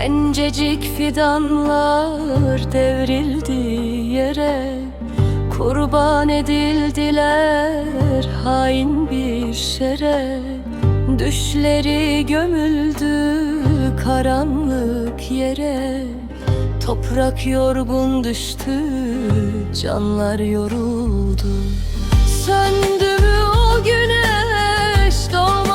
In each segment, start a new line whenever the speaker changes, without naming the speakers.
Gencecik fidanlar devrildi yere Kurban edildiler hain bir şere. Düşleri gömüldü karanlık yere Toprak yorgun düştü, canlar yoruldu. Söndü mü o güneş, doğmaz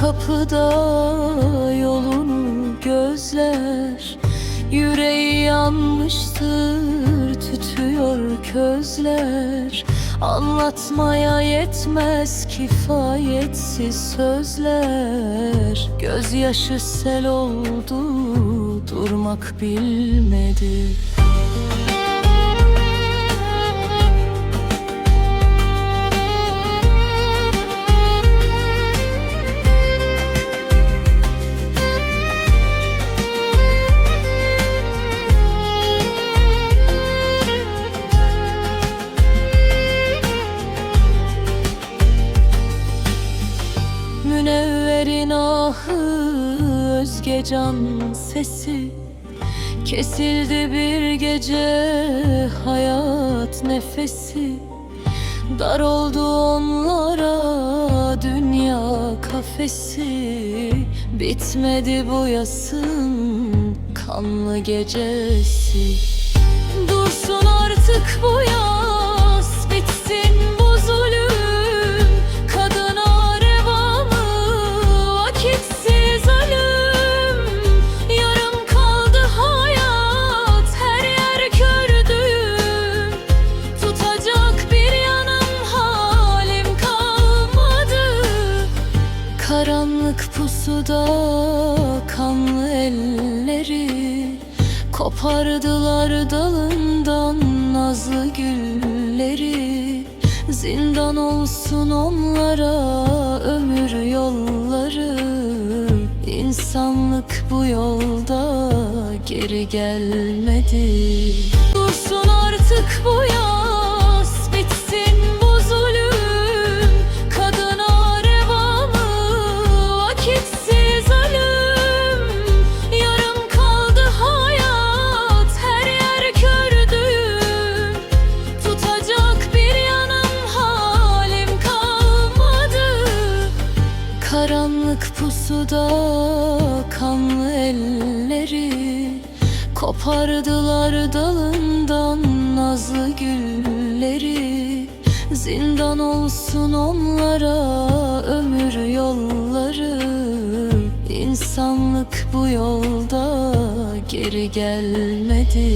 kapıda yolunu gözler. Yüreği yanmıştır tütüyor közler. Anlatmaya yetmez kifayetsiz sözler. Gözyaşı sel oldu durmak bilmedi Münevverin ahı özge can sesi. Kesildi bir gece hayat nefesi. Dar oldu onlara dünya kafesi. Bitmedi bu yasın kanlı gecesi. Dursun artık bu yaz bitsin Karanlık pusuda kanlı elleri Kopardılar dalından nazlı gülleri. Zindan olsun onlara ömür yolları. İnsanlık bu yolda geri gelmedi. Dursun artık bu yaz bitsin bu Karanlık pusuda kanlı elleri Kopardılar dalından nazlı gülleri. Zindan olsun onlara ömür yolları. İnsanlık bu yolda geri gelmedi